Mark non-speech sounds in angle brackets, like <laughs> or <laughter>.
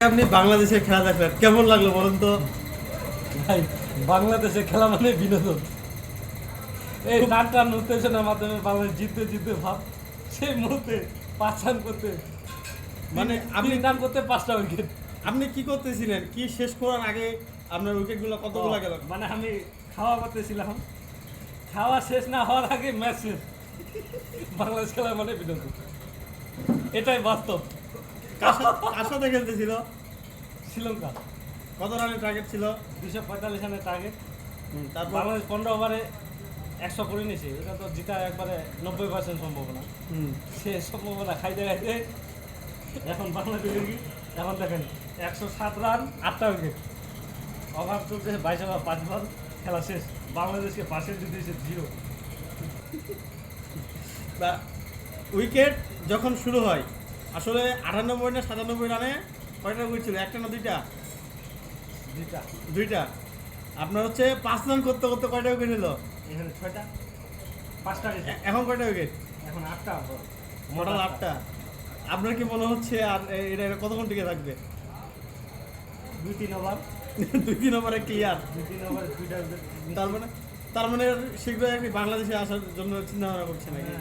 আপনি বাংলাদেশের খেলা দেখলেন? কেমন লাগল বলুন তো? ভাই বাংলাদেশে খেলা মানে বিনোদন। এই টান টান উত্তেজনার মাধ্যমে বাংলাদেশ জিততে জিততে ভাব সেই মুহূর্তে পাঁচ রান করতে মানে আপনি রান করতে পাঁচটা উইকেট আপনি কি করতেছিলেন? কি শেষ করার আগে আপনার উইকেটগুলো কতগুলো গেল? মানে আমি খাওয়া করতেছিলাম। খাওয়া শেষ না হওয়ার আগে ম্যাচ শেষ। বাংলাদেশ খেলা মানে বিনোদন। এটাই বাস্তব। কার সাথে- খেলতেছিল শ্রীলঙ্কা। কত রানের টার্গেট ছিল? দুশো পঁয়তাল্লিশ রানের টার্গেট তারপর? বাংলাদেশ পনেরো ওভারে একশো করে নিয়েছে। এটা তো জিতা একবারে নব্বই পার্সেন্ট সম্ভাবনা। সে সম্ভাবনা খাইতে খাইতে এখন বাংলাদেশের কি এখন দেখেন একশো সাত রান আটটা উইকেট ওভার চলছে বাইশ ওভার পাঁচ বল খেলা শেষ। বাংলাদেশকে পার্সেন্টেজ দিয়েছে জিরো। উইকেট যখন শুরু হয় আসলে আটানব্বই না সাতানব্বই রানে কয়টা উইকেট ছিল? একটা না দুইটা? দুইটা। দুইটা। আপনার হচ্ছে পাঁচ রান করতে করতে কয়টা উইকেট নিল এখানে ছয়টা। পাঁচটা এখন কয়টা উইকেট এখন আটটা মোটাল আটটা। আপনার কি মনে হচ্ছে আর এটা এটা কতক্ষণ টিকে থাকবে? দুই তিন ওভার <laughs> দুই তিন ওভারে ক্লিয়ার দুই তিন ওভার দুইটা তার মানে তার মানে শীঘ্রই বাংলাদেশে আসার জন্য চিন্তা ভাবনা করছে নাকি?